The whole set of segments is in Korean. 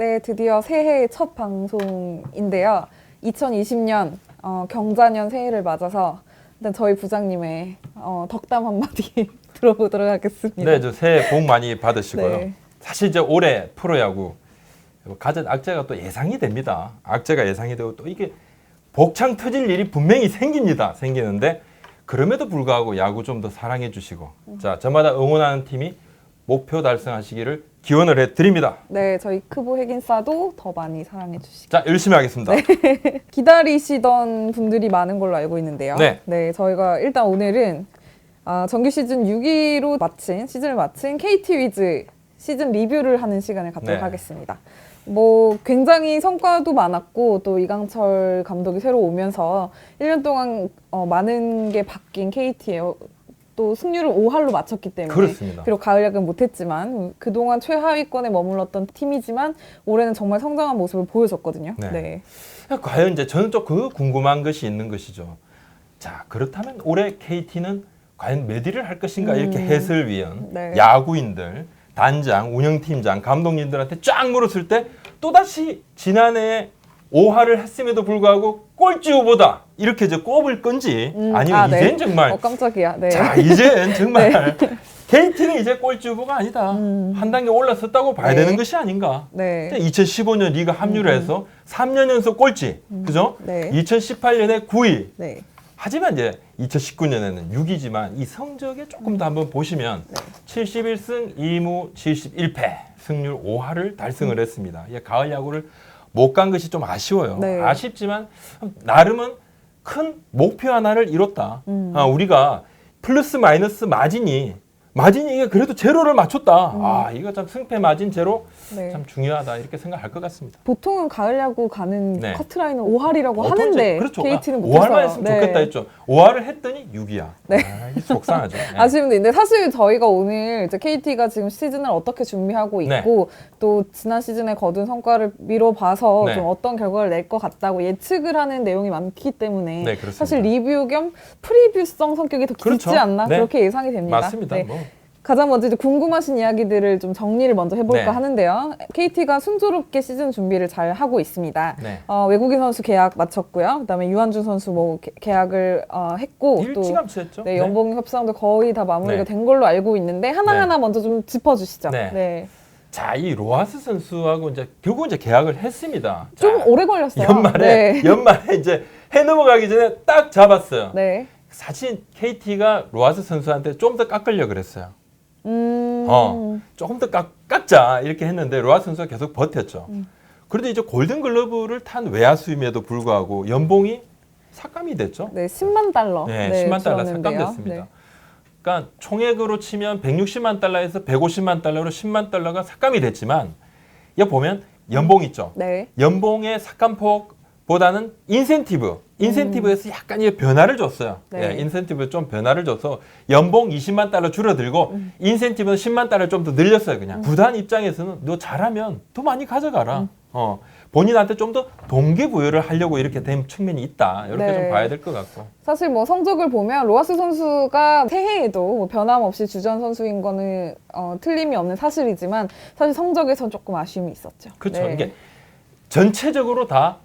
네, 드디어 새해 첫 방송인데요. 2020년 어, 경자년 새해를 맞아서 일단 저희 부장님의 어, 덕담 한마디 들어보도록 하겠습니다. 네, 저 새해 복 많이 받으시고요. 네. 사실 이제 올해 프로야구 가진 악재가 또 예상이 됩니다. 악재가 예상이 되고 또 이게 복창 터질 일이 분명히 생깁니다. 생기는데 그럼에도 불구하고 야구 좀 더 사랑해 주시고 자 저마다 응원하는 팀이 목표 달성하시기를 기원을 해 드립니다. 네, 저희 크보 핵인싸도 더 많이 사랑해 주시고 자 열심히 하겠습니다. 기다리시던 분들이 많은 걸로 알고 있는데요. 네. 저희가 일단 오늘은 아, 정규 시즌 6위로 마친 시즌을 마친 KT 위즈 시즌 리뷰를 하는 시간을 갖도록 네. 하겠습니다. 뭐 굉장히 성과도 많았고 또 이강철 감독이 새로 오면서 1년 동안 어, 많은 게 바뀐 KT예요. 또 승률을 5할로 맞췄기 때문에 그렇습니다. 비록 가을 야구는 못했지만 그동안 최하위권에 머물렀던 팀이지만 올해는 정말 성장한 모습을 보여줬거든요. 네. 네. 과연 이제 저는 또 그 궁금한 것이 있는 것이죠. 자 그렇다면 올해 KT는 과연 몇 위를 할 것인가 이렇게 음. 해설위원, 네. 야구인들, 단장, 운영팀장, 감독님들한테 쫙 물었을 때 또다시 지난해 5할을 했음에도 불구하고 꼴찌 후보다 이렇게 이제 꼽을 건지 음, 아니면 아, 네. 이젠 정말 어 깜짝이야. 네. 자 이젠 정말 KT는 이제 꼴찌 후보가 아니다 음. 한 단계 올랐었다고 봐야 네. 되는 것이 아닌가 네. 2015년 리그 합류를 해서 3년 연속 꼴찌 그죠? 네. 2018년에 9위 네. 하지만 이제 2019년에는 6위지만 이 성적에 조금 더 한번 보시면 네. 71승 2무 71패 승률 5할을 달성을 했습니다. 이 가을 야구를 못 간 것이 좀 아쉬워요. 네. 아쉽지만 나름은 큰 목표 하나를 이뤘다. 음. 아, 우리가 플러스 마이너스 마진이 마진이 이게 그래도 제로를 맞췄다. 아 이거 참 승패 마진 제로 음. 네. 참 중요하다 이렇게 생각할 것 같습니다. 보통은 가을 야구 가는 네. 커트라인은 5할이라고 보통 하는데 그렇죠. KT는 아, 못해서 5할만 했으면 좋겠다 했죠. 5할을 했더니 6이야. 네. 아, 이게 속상하죠. 네. 아쉬운데 근데 사실 저희가 오늘 이제 KT가 지금 시즌을 어떻게 준비하고 네. 있고 또 지난 시즌에 거둔 성과를 미뤄봐서 네. 좀 어떤 결과를 낼 것 같다고 예측을 하는 내용이 많기 때문에 네. 사실 리뷰 겸 프리뷰성 성격이 더 그렇죠. 깊지 않나 네. 그렇게 예상이 됩니다. 맞습니다. 네. 뭐. 가장 먼저 이제 궁금하신 이야기들을 좀 정리를 먼저 해볼까 네. 하는데요. KT가 순조롭게 시즌 준비를 잘 하고 있습니다. 네. 어, 외국인 선수 계약 마쳤고요. 그다음에 유한준 선수 뭐 개- 계약을 어, 했고 또 일찌감치 했죠. 네, 연봉 협상도 거의 다 마무리가 네. 된 걸로 알고 있는데 하나하나 먼저 좀 짚어주시죠. 네. 네. 자, 이 로하스 선수하고 이제 결국 이제 계약을 했습니다. 좀 자, 오래 걸렸어요. 연말에 네. 연말에 이제 해 넘어가기 전에 딱 잡았어요. 네. 사실 KT가 로하스 선수한테 좀 더 깎으려 그랬어요. 음. 어, 조금 더 깎, 깎자 이렇게 했는데 로하스 선수가 계속 버텼죠. 음. 그래도 이제 골든 글러브를 탄 외야수임에도 불구하고 연봉이 삭감이 됐죠. 네, 10만 달러. 네, 10만 달러. 삭감됐습니다. 네. 그러니까 총액으로 치면 160만 달러에서 150만 달러로 10만 달러가 삭감이 됐지만 여기 보면 연봉 있죠. 네. 연봉의 삭감폭 보다는 인센티브, 인센티브에서 약간 이 변화를 줬어요. 음. 네. 예, 인센티브 좀 변화를 줘서 연봉 20만 달러 줄어들고 음. 인센티브는 10만 달러 좀 더 늘렸어요. 그냥 구단 입장에서는 너 잘하면 더 많이 가져가라. 음. 어, 본인한테 좀 더 동기부여를 하려고 이렇게 된 측면이 있다. 이렇게 네. 좀 봐야 될 것 같고. 사실 뭐 성적을 보면 로하스 선수가 새해에도 뭐 변함없이 주전 선수인 거는 어, 틀림이 없는 사실이지만 사실 성적에선 조금 아쉬움이 있었죠. 그렇죠. 네. 이게 전체적으로 다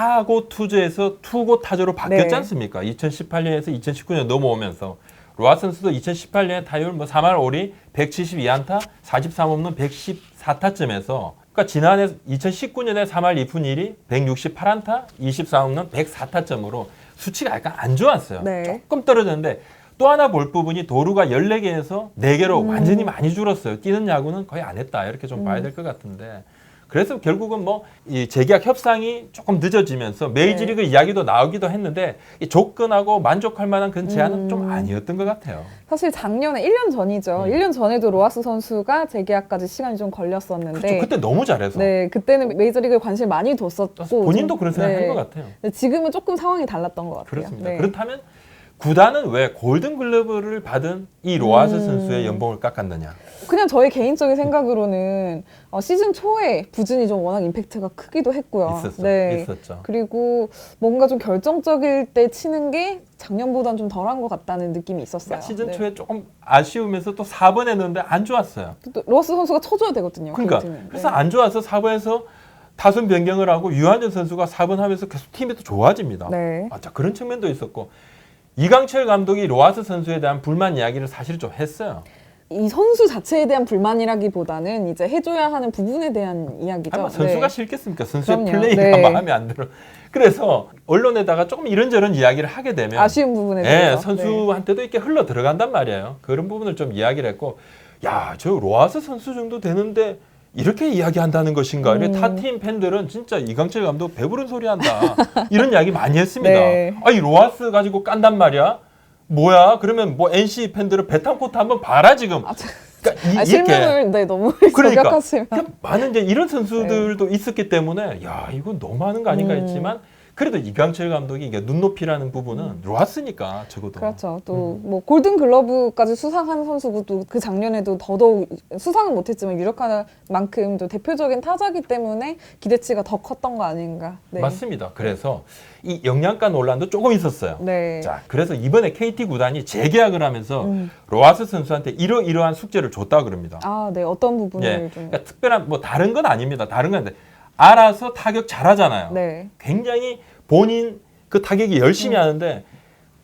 타고 투제에서 투고 타조로 바뀌었지 네. 않습니까? 2018년에서 2019년 넘어오면서 로아 선수도 2018년에 타율 뭐 3할 5리 172안타 43 없는 114타점에서 그러니까 지난해 2019년에 3할 2푼 1리 168안타 24 없는 104타점으로 수치가 약간 안 좋았어요. 네. 조금 떨어졌는데 또 하나 볼 부분이 도루가 14개에서 4개로 음. 완전히 많이 줄었어요. 뛰는 야구는 거의 안 했다. 이렇게 좀 음. 봐야 될 것 같은데. 그래서 결국은 뭐 이 재계약 협상이 조금 늦어지면서 메이저리그 이야기도 나오기도 했는데 이 조건하고 만족할 만한 그런 제안은 음. 좀 아니었던 것 같아요. 사실 작년에 1년 전이죠. 음. 1년 전에도 로하스 선수가 재계약까지 시간이 좀 걸렸었는데 그렇죠. 그때 너무 잘해서 네, 그때는 메이저리그에 관심을 많이 뒀었고 본인도 좀- 그런 생각한 네. 것 같아요. 지금은 조금 상황이 달랐던 것 같아요. 그렇습니다. 네. 그렇다면 구단은 왜 골든 글러브를 받은 이 로하스 음. 선수의 연봉을 깎았느냐? 그냥 저의 개인적인 생각으로는 어, 시즌 초에 부진이 좀 워낙 임팩트가 크기도 했고요. 있었어, 네. 있었죠. 그리고 뭔가 좀 결정적일 때 치는 게 작년보단 좀 덜한 것 같다는 느낌이 있었어요. 그러니까 시즌 네. 초에 조금 아쉬우면서 또 4번 했는데 안 좋았어요. 또 로스 선수가 쳐줘야 되거든요. 그러니까 KT 는. 그래서 네. 안 좋아서 4번에서 타순 변경을 하고 유한준 선수가 4번 하면서 계속 팀이 더 좋아집니다. 네. 아, 자, 그런 측면도 있었고 이강철 감독이 로하스 선수에 대한 불만 이야기를 사실 좀 했어요. 이 선수 자체에 대한 불만이라기보다는 이제 해줘야 하는 부분에 대한 이야기죠. 아마 선수가 네. 싫겠습니까? 선수의 그럼요. 플레이가 네. 마음에 안 들어. 그래서 언론에다가 조금 이런저런 이야기를 하게 되면 아쉬운 부분에 예, 대해서. 네. 선수한테도 이렇게 흘러 들어간단 말이에요. 그런 부분을 좀 이야기를 했고, 야, 저 로하스 선수 정도 되는데 이렇게 이야기한다는 것인가? 음. 타팀 팬들은 진짜 이강철 감독 배부른 소리 한다. 이런 이야기 많이 했습니다. 네. 아이 로하스 가지고 깐단 말이야? 뭐야? 그러면 뭐 NC 팬들은 베탄코트 한번 봐라 지금. 아, 저- 그러니까 이, 아, 실명을 네 너무 그러니까 저격하시면 그러니까 많은 이제 이런 선수들도 있었기 때문에 야 이건 너무 하는 거 아닌가 음. 했지만 그래도 이강철 감독이 이게 눈높이라는 부분은 로하스니까 적어도 그렇죠. 또 음. 뭐 골든 글러브까지 수상한 선수고 또 그 작년에도 더더욱 수상은 못했지만 유력한 만큼 또 대표적인 타자기 때문에 기대치가 더 컸던 거 아닌가. 네. 맞습니다. 그래서 이 영양가 논란도 조금 있었어요. 네. 자 그래서 이번에 KT 구단이 재계약을 하면서 음. 로하스 선수한테 이러이러한 숙제를 줬다 그럽니다. 아, 네. 어떤 부분을 예, 좀. 그러니까 특별한 뭐 다른 건 아닙니다. 다른 건 아닌데 알아서 타격 잘하잖아요. 네. 굉장히 본인 그 타격이 열심히 하는데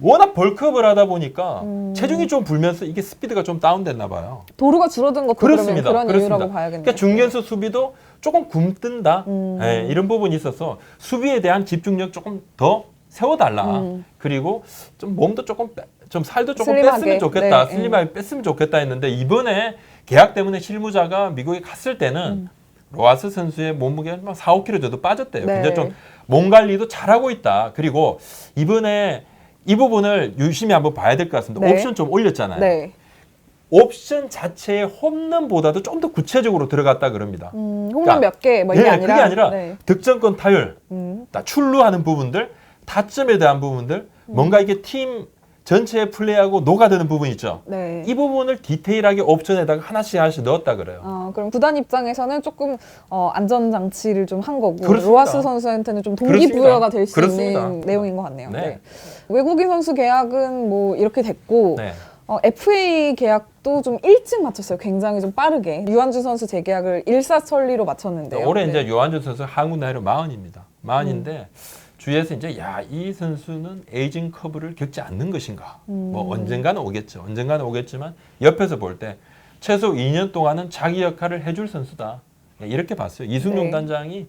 워낙 벌크업을 하다 보니까 음. 체중이 좀 불면서 이게 스피드가 좀 다운됐나 봐요. 도루가 줄어든 것도 그렇습니다. 그런 그렇습니다. 이유라고 봐야겠네요. 그러니까 중견수 수비도 조금 굼뜬다 음. 예, 이런 부분이 있어서 수비에 대한 집중력 조금 더 세워달라. 음. 그리고 좀 몸도 조금 빼- 좀 살도 조금 슬림하게. 뺐으면 좋겠다. 네, 슬림하게 뺐으면 좋겠다 했는데 이번에 계약 때문에 실무자가 미국에 갔을 때는 음. 로하스 선수의 몸무게가 막 4, 5kg 정도 빠졌대요. 네. 근데 좀 몸 관리도 잘하고 있다. 그리고 이번에 이 부분을 유심히 한번 봐야 될 것 같습니다. 네. 옵션 좀 올렸잖아요. 네. 옵션 자체의 홈런보다도 좀 더 구체적으로 들어갔다 그럽니다. 음, 홈런 몇 개, 뭐 이게 네, 아니라. 그게 아니라 네. 득점권 타율, 음, 나 출루하는 부분들, 타점에 대한 부분들, 뭔가 이게 팀 전체의 플레이하고 녹아드는 부분 있죠. 네. 이 부분을 디테일하게 옵션에다가 하나씩 하나씩 넣었다 그래요. 어, 그럼 구단 입장에서는 조금 어, 안전 장치를 좀 한 거고 그렇습니다. 로하스 선수한테는 좀. 동기부여가 될 수. 있는 내용인 것 같네요. 네. 네. 외국인 선수 계약은 뭐 이렇게 됐고 네. 어, FA 계약도 좀 일찍 마쳤어요. 굉장히 좀 빠르게 유한주 선수 재계약을 일사천리로 마쳤는데요. 올해 네. 이제 요한준 선수 한국 나이로 마흔입니다. 마흔인데 주위에서 이제 야 이 선수는 에이징 커브를 겪지 않는 것인가? 음. 뭐 언젠가는 오겠죠. 언젠가는 오겠지만 옆에서 볼 때 최소 2년 동안은 자기 역할을 해줄 선수다. 예, 이렇게 봤어요. 이승용 네. 단장이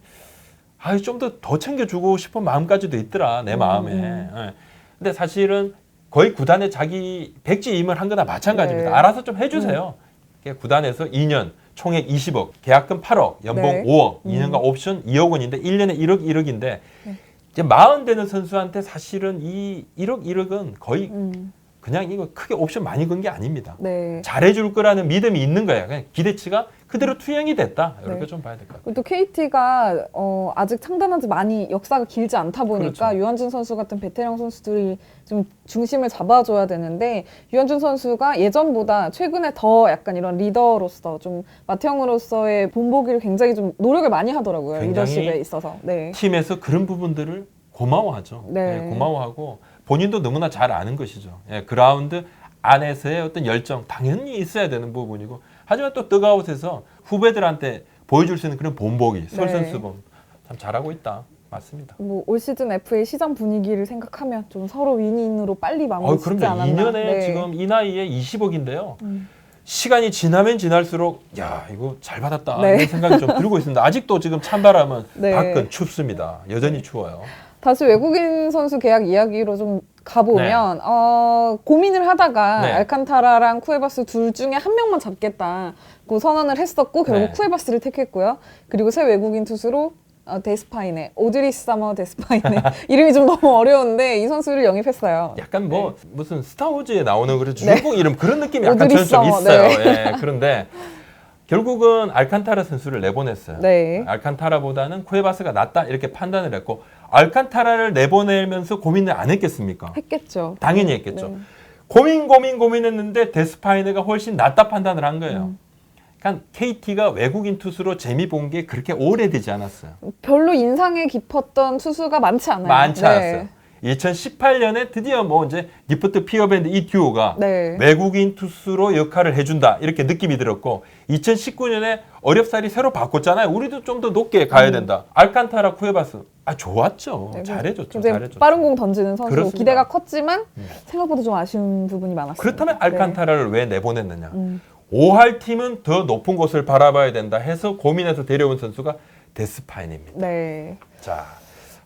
아유 좀더 더 챙겨주고 싶은 마음까지도 있더라 내 마음에. 음. 예. 근데 사실은 거의 구단에 자기 백지 임을 한 거나 마찬가지입니다. 네. 알아서 좀 해주세요. 이게 구단에서 2년 총액 20억, 계약금 8억, 연봉 네. 5억, 음. 2년간 옵션 2억 원인데 1년에 1억 1억인데 네. 이제 마흔 되는 선수한테 사실은 이 1억 1억은 거의 음, 그냥 이거 크게 옵션 많이 건 게 아닙니다. 네. 잘해줄 거라는 믿음이 있는 거예요. 그냥 기대치가 그대로 투영이 됐다. 이렇게 네. 좀 봐야 될 것 같아요. 또 KT가 어, 아직 창단한 지 많이 역사가 길지 않다 보니까 그렇죠. 유한준 선수 같은 베테랑 선수들이 좀 중심을 잡아줘야 되는데 유한준 선수가 예전보다 최근에 더 약간 이런 리더로서 좀 맏형으로서의 본보기를 굉장히 좀 노력을 많이 하더라고요 리더십에 있어서 네. 팀에서 그런 부분들을 고마워하죠. 네. 예, 고마워하고 본인도 너무나 잘 아는 것이죠. 예, 그라운드 안에서의 어떤 열정 당연히 있어야 되는 부분이고 하지만 또 뜨가웃에서 후배들한테 보여줄 수 있는 그런 본보기, 솔선수범 참 잘하고 있다. 맞습니다. 뭐 올 시즌 FA 시장 분위기를 생각하면 좀 서로 윈윈으로 빨리 마무리 어, 짓지. 않았나 2년에 네. 지금 이 나이에 20억인데요. 음. 시간이 지나면 지날수록 야 이거 잘 받았다 네. 이런 생각이 좀 들고 있습니다. 아직도 지금 찬바람은 네. 밖은 춥습니다. 여전히 추워요. 다시 외국인 선수 계약 이야기로 좀 가보면 어, 고민을 하다가 네. 알칸타라랑 쿠에바스 둘 중에 한 명만 잡겠다고 선언을 했었고 결국 네. 쿠에바스를 택했고요. 그리고 새 외국인 투수로 어, 데스파이네, 오드리 사머 데스파이네 이름이 좀 너무 어려운데 이 선수를 영입했어요. 약간 뭐 무슨 스타워즈에 나오는 그런 네. 주인공 이름 그런 느낌이 약간 오드리 저는 좀 서머, 있어요. 네. 예, 그런데 결국은 알칸타라 선수를 내보냈어요. 네. 알칸타라보다는 쿠에바스가 낫다 이렇게 판단을 했고 알칸타라를 내보내면서 고민을 안 했겠습니까? 했겠죠. 당연히 했겠죠. 네. 고민 고민 고민했는데 데스파이네가 훨씬 낫다 판단을 한 거예요. 음. 그러니까 KT가 외국인 투수로 재미 본 게 그렇게 오래되지 않았어요. 별로 인상에 깊었던 투수가 많지 않아요. 많지 네. 않았어요. 2018년에 드디어 뭐 이제 기프트 피어밴드 이 듀오가 네. 외국인 투수로 역할을 해준다 이렇게 느낌이 들었고 2019년에 어렵사리 새로 바꿨잖아요. 우리도 좀 더 높게 가야 된다. 알칸타라 쿠에바스 아 좋았죠. 네, 잘해줬죠. 굉장히 잘해줬죠. 빠른 공 던지는 선수 그렇습니다. 기대가 컸지만 음. 생각보다 좀 아쉬운 부분이 많았어요. 그렇다면 알칸타라를 왜 내보냈느냐? 음. 5할 팀은 더 높은 곳을 바라봐야 된다 해서 고민해서 데려온 선수가 데스파인입니다. 네. 자,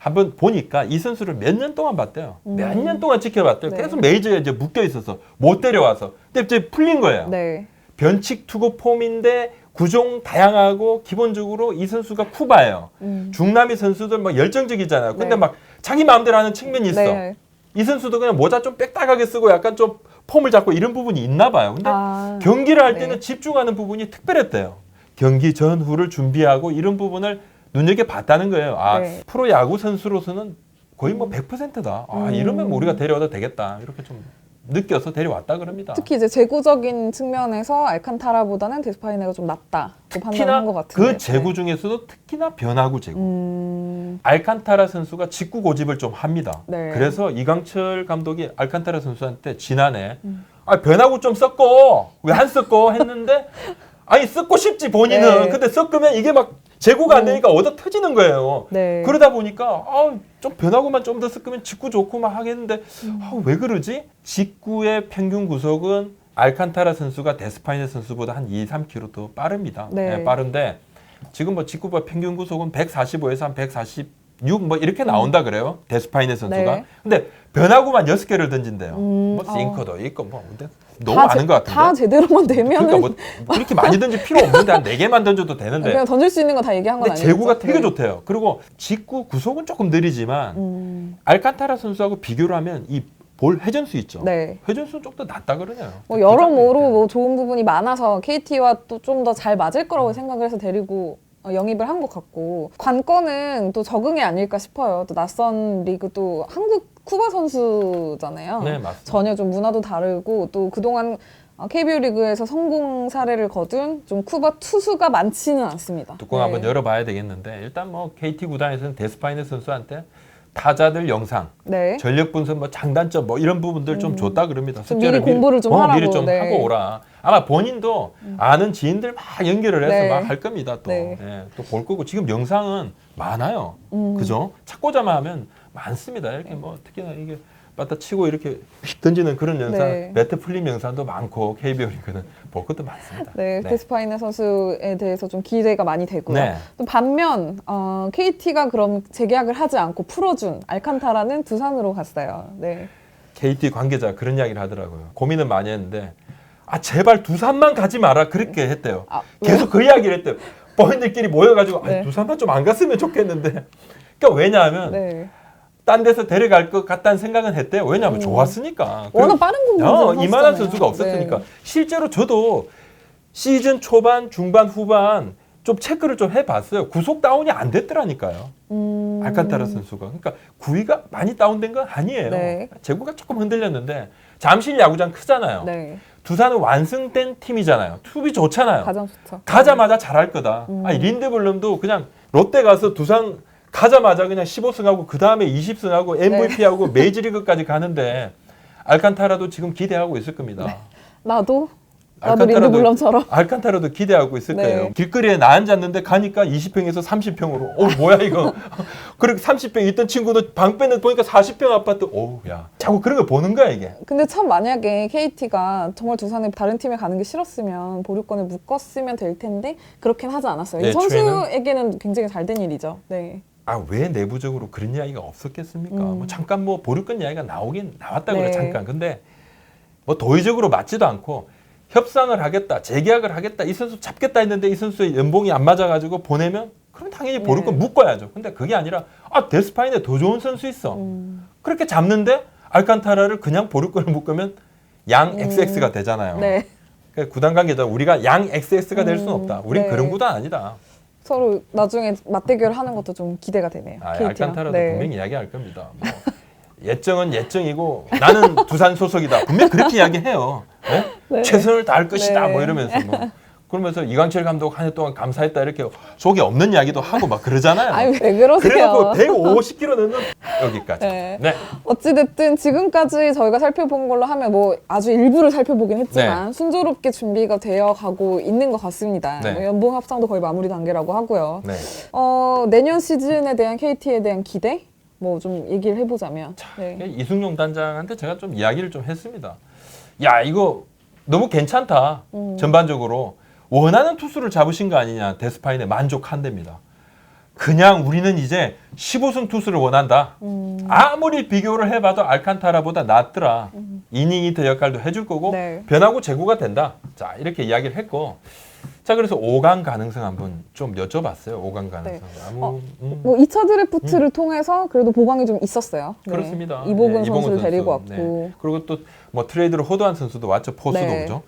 한번 보니까 이 선수를 몇 년 동안 봤대요. 음. 몇년 동안 지켜봤대요. 네. 계속 메이저에 이제 묶여 있어서 못 데려와서. 근데 이제 풀린 거예요. 네. 변칙 투구 폼인데 구종 다양하고 기본적으로 이 선수가 쿠바예요. 음. 중남미 선수들 막 열정적이잖아요. 근데 네. 막 자기 마음대로 하는 측면이 있어. 네. 이 선수도 그냥 모자 좀 빽딱하게 쓰고 약간 좀 폼을 잡고 이런 부분이 있나 봐요. 근데 아. 경기를 할 네. 때는 집중하는 부분이 특별했대요. 경기 전후를 준비하고 이런 부분을 눈여겨 봤다는 거예요. 아, 네. 프로 야구 선수로서는 거의 뭐 100%다. 아, 음. 이러면 뭐 우리가 데려와도 되겠다. 이렇게 좀 느껴서 데려왔다 그럽니다. 특히 이제 재구적인 측면에서 알칸타라보다는 데스파이네가 좀 낫다고 판단한 것 같은데. 그 제구 중에서도 특히나 변화구 제구. 음. 알칸타라 선수가 직구 고집을 좀 합니다. 네. 그래서 이강철 감독이 알칸타라 선수한테 지난해 음. 아, 변화구 좀 섞어 왜안 섞어 했는데 아니 섞고 싶지 본인은 네. 근데 섞으면 이게 막 제구가 안 음. 되니까 얻어 터지는 거예요. 네. 그러다 보니까 아, 좀 변화구만 좀 더 섞으면 직구 좋고 막 하겠는데 음. 아, 왜 그러지? 직구의 평균 구속은 알칸타라 선수가 데스파이네 선수보다 한 2, 3km 더 빠릅니다. 네. 예, 빠른데 지금 뭐 직구가 평균 구속은 145에서 한 146뭐 이렇게 나온다 그래요. 데스파이네 선수가. 네. 근데 변화구만 6개를 던진대요. 음, 뭐 싱커도 있고 뭐 근데 너무 다 많은 제- 것 같은데. 다 제대로만 되면은 그러니까 뭐 이렇게 많이 던질 필요 없는데 한 4개만 던져도 되는데. 그냥 던질 수 있는 거 다 얘기한 건 근데 아니죠. 제구가 되게 네. 좋대요. 그리고 직구 구속은 조금 느리지만 음. 알칸타라 선수하고 비교를 하면 이 볼 회전수 있죠. 네. 회전수는 좀더 낫다 그러네요. 뭐 여러모로 뭐 좋은 부분이 많아서 KT와 또 좀 더 잘 맞을 거라고 생각을 해서 데리고 어, 영입을 한 것 같고 관건은 또 적응이 아닐까 싶어요. 또 낯선 리그 또 한국 쿠바 선수잖아요. 네, 맞습니다. 전혀 좀 문화도 다르고 또 그동안 어, KBO 리그에서 성공 사례를 거둔 좀 쿠바 투수가 많지는 않습니다. 뚜껑 네. 한번 열어봐야 되겠는데 일단 뭐 KT 구단에서는 데스파이네 선수한테 타자들 영상, 네. 전력 분석, 뭐 장단점 뭐 이런 부분들 좀 줬다 그럽니다. 음. 좀 숙제를 미리 공부를 좀 어, 하라고, 미리 좀 네. 하고 오라. 아마 본인도 아는 지인들 막 연결을 해서 네. 막 할 겁니다. 또 네. 또볼 거고 지금 영상은 많아요. 음. 그죠? 찾고자만 하면 많습니다. 이렇게 뭐 특히나 이게 빠따 치고 이렇게 던지는 그런 영상, 네. 매트 풀림 영상도 많고 KBO 리그는 볼 것도 많습니다. 네, 데스파이네 선수에 대해서 좀 기대가 많이 되고요. 네. 또 반면 어, KT가 그럼 재계약을 하지 않고 풀어준 알칸타라는 두산으로 갔어요. 네, KT 관계자 그런 이야기를 하더라고요. 고민은 많이 했는데 아 제발 두산만 가지 마라 그렇게 했대요. 아, 계속 그 이야기를 했대요. 본인들끼리 모여가지고 네. 아, 두산만 좀 안 갔으면 좋겠는데. 그러니까 왜냐하면 네. 딴 데서 데려갈 것 같다는 생각은 했대요. 왜냐하면 좋았으니까. 음. 워낙 빠른 공격 어, 이만한 선수가 없었으니까. 실제로 저도 시즌 초반, 중반, 후반 좀 체크를 좀 해봤어요. 구속 다운이 안 됐더라니까요. 음, 알칸타라 선수가. 그러니까 구위가 많이 다운된 건 아니에요. 네. 제구가 조금 흔들렸는데 잠실 야구장 크잖아요. 네, 두산은 완승된 팀이잖아요. 투비 좋잖아요. 가장 좋죠. 가자마자 잘할 거다. 음. 아니 린드블럼도 그냥 롯데 가서 두산 가자마자 그냥 15승하고 그 다음에 20승하고 네. MVP하고 메이저리그까지 가는데 알칸타라도 지금 기대하고 있을 겁니다. 나도 나도 알칸타라도- 린드블럼처럼 알칸타라도 기대하고 있을 네. 거예요. 길거리에 나 앉았는데 가니까 20평에서 30평으로. 어 뭐야 이거. 그리고 30평 있던 친구도 방 빼는 보니까 40평 아파트. 오우 야. 자꾸 그런 거 보는 거야 이게. 근데 참 만약에 KT가 정말 두산에 다른 팀에 가는 게 싫었으면 보류권을 묶었으면 될 텐데 그렇긴 하지 않았어요. 네, 이 선수에게는 굉장히 잘 된 일이죠. 네. 아 왜 내부적으로 그런 이야기가 없었겠습니까? 음. 뭐 잠깐 뭐 보류권 이야기가 나오긴 나왔다 그래 네. 잠깐. 근데 뭐 도의적으로 맞지도 않고 협상을 하겠다, 재계약을 하겠다, 이 선수 잡겠다 했는데 이 선수의 연봉이 안 맞아가지고 보내면 그럼 당연히 보류권 네. 묶어야죠. 근데 그게 아니라 아 데스파인에 더 좋은 선수 있어. 음, 그렇게 잡는데 알칸타라를 그냥 보류권을 묶으면 양 XX가 되잖아요. 음. 네. 그러니까 구단 관계자 우리가 양 XX가 될 수는 음, 없다. 우린 네. 그런 구단 아니다. 서로 나중에 맞대결 하는 것도 좀 기대가 되네요. 아, KT 랑. 알칸타라도 네. 분명히 이야기할 겁니다. 뭐 예정은 예정이고 나는 두산 소속이다. 분명 히 그렇게 이야기해요. 네? 네. 최선을 다할 것이다. 네. 뭐 이러면서 뭐 그러면서 이강철 감독 한 해 동안 감사했다 이렇게 속에 없는 이야기도 하고 막 그러잖아요. 아유 왜 그러세요? 그래놓고 150kg 넣는 여기까지. 네. 네. 어찌됐든 지금까지 저희가 살펴본 걸로 하면 뭐 아주 일부를 살펴보긴 했지만 순조롭게 준비가 되어 가고 있는 것 같습니다. 네. 뭐 연봉 합상도 거의 마무리 단계라고 하고요. 네. 어, 내년 시즌에 대한 KT에 대한 기대? 뭐 좀 얘기를 해보자면. 네. 이승용 단장한테 제가 좀 이야기를 좀 했습니다. 야 이거 너무 괜찮다. 음. 전반적으로 원하는 투수를 잡으신 거 아니냐. 데스파인에 만족한답니다. 그냥 우리는 이제 15승 투수를 원한다. 음. 아무리 비교를 해봐도 알칸타라보다 낫더라. 이닝 히터 역할도 해줄 거고 네. 변하고 제구가 된다. 자 이렇게 이야기를 했고 자 그래서 5강 가능성 한번 좀 여쭤봤어요. 5강 가능성. 네. 아무 어, 음. 뭐 2차 드래프트를 통해서 그래도 보강이 좀 있었어요. 네. 그렇습니다. 이보근 네, 선수를 선수. 데리고 왔고. 네. 그리고 또 뭐 트레이드로 호도한 선수도 왔죠. 포수도 네. 오죠.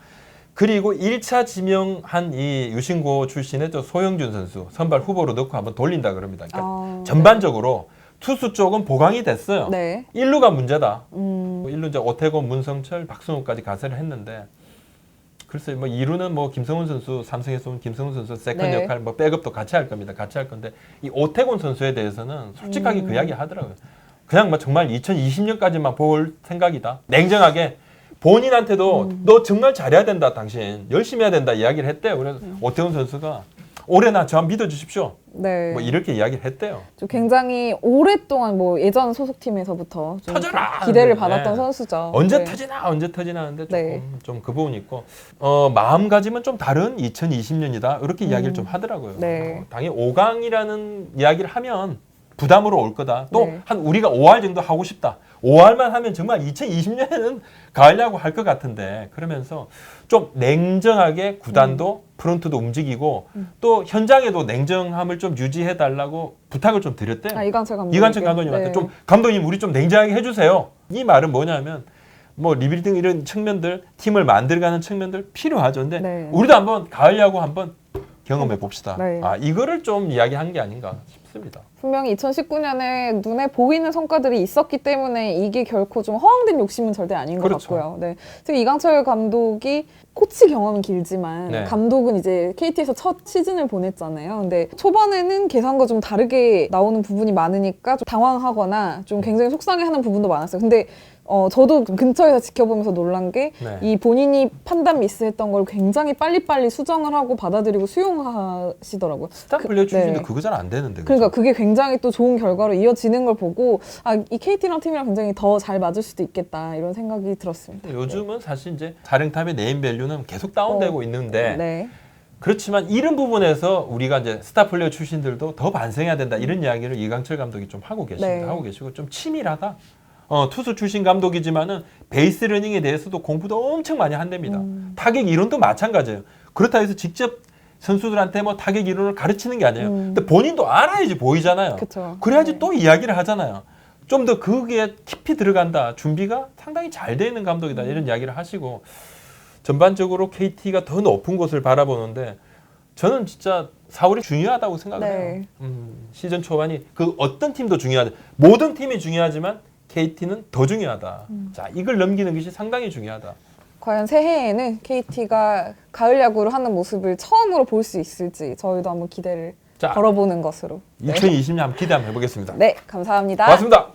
그리고 1차 지명한 이 유신고 출신의 또 소영준 선수 선발 후보로 넣고 한번 돌린다 그럽니다. 그러니까 아, 전반적으로 투수 쪽은 보강이 됐어요. 네. 1루가 문제다. 음, 1루 이제 오태곤, 문성철, 박승호까지 가세를 했는데 글쎄 뭐 2루는 뭐 김성훈 선수 삼성에서 온 김성훈 선수 세컨 네. 역할 뭐 백업도 같이 할 겁니다. 같이 할 건데 이 오태곤 선수에 대해서는 솔직하게 음. 그 이야기 하더라고요. 그냥 뭐 정말 2020년까지만 볼 생각이다. 냉정하게 본인한테도 음. 너 정말 잘해야 된다, 당신 열심히 해야 된다 이야기를 했대요. 그래서 오태곤 선수가 올해 나 저 믿어 주십시오. 네. 뭐 이렇게 이야기를 했대요. 좀 굉장히 오랫동안 뭐 예전 소속팀에서부터 좀 터져라! 기대를 네. 받았던 선수죠. 언제 네. 터지나 언제 터지나 하는데 조금 네. 좀그 부분이 있고 어, 마음가짐은 좀 다른 2020년이다 이렇게 이야기를 음. 좀 하더라고요. 네. 어, 당연히 5강이라는 이야기를 하면 부담으로 올 거다. 또 네. 한 우리가 5할 정도 하고 싶다. 5할만 하면 정말 2020년에는 가을 야구 할 것 같은데 그러면서 좀 냉정하게 구단도 프론트도 움직이고 음. 또 현장에도 냉정함을 좀 유지해 달라고 부탁을 좀 드렸대요. 아, 이강철 감독. 이관철 감독님한테 좀 감독님 우리 좀 냉정하게 해주세요. 이 말은 뭐냐면 뭐 리빌딩 이런 측면들 팀을 만들어가는 측면들 필요하죠. 근데 네. 우리도 한번 가을 야구 한번 경험해 봅시다. 네. 아 이거를 좀 이야기한 게 아닌가 싶 습니다. 분명히 2019년에 눈에 보이는 성과들이 있었기 때문에 이게 결코 좀 허황된 욕심은 절대 아닌 것 그렇죠. 같고요. 네. 특히 이강철 감독이 코치 경험은 길지만 네. 감독은 이제 KT에서 첫 시즌을 보냈잖아요. 근데 초반에는 계산과 좀 다르게 나오는 부분이 많으니까 좀 당황하거나 좀 굉장히 속상해하는 부분도 많았어요. 근데 어, 저도 근처에서 지켜보면서 놀란 게 네. 이 본인이 판단 미스했던 걸 굉장히 빨리빨리 수정을 하고 받아들이고 수용하시더라고요. 스타 플레이 출신도 네. 그거 잘 안 되는데. 그죠? 그러니까 그게 굉장히 또 좋은 결과로 이어지는 걸 보고 아, 이 KT랑 팀이랑 굉장히 더 잘 맞을 수도 있겠다 이런 생각이 들었습니다. 요즘은 사실 이제 사령탑의 네임 밸류는 계속 다운되고 어. 있는데 네. 그렇지만 이런 부분에서 우리가 이제 스타 플레이어 출신들도 더 반성해야 된다 이런 이야기를 이강철 감독이 좀 하고 계십니다. 네. 하고 계시고 좀 치밀하다. 어, 투수 출신 감독이지만은 베이스 러닝에 대해서도 공부도 엄청 많이 한답니다. 음. 타격 이론도 마찬가지예요. 그렇다 해서 직접 선수들한테 뭐 타격 이론을 가르치는 게 아니에요. 음. 근데 본인도 알아야지 보이잖아요. 그쵸. 그래야지 네. 또 이야기를 하잖아요. 좀더 거기에 깊이 들어간다. 준비가 상당히 잘 돼 있는 감독이다. 이런 이야기를 하시고 전반적으로 KT가 더 높은 곳을 바라보는데 저는 진짜 4월이 중요하다고 생각을 네. 해요. 음, 시즌 초반이 그 어떤 팀도 중요하다. 모든 팀이 중요하지만 KT는 더 중요하다. 음. 자, 이걸 넘기는 것이 상당히 중요하다. 과연 새해에는 KT가 가을 야구를 하는 모습을 처음으로 볼 수 있을지 저희도 한번 기대를 자, 걸어보는 것으로. 네, 2020년 한번 기대 한번 해보겠습니다. 네 감사합니다. 고맙습니다.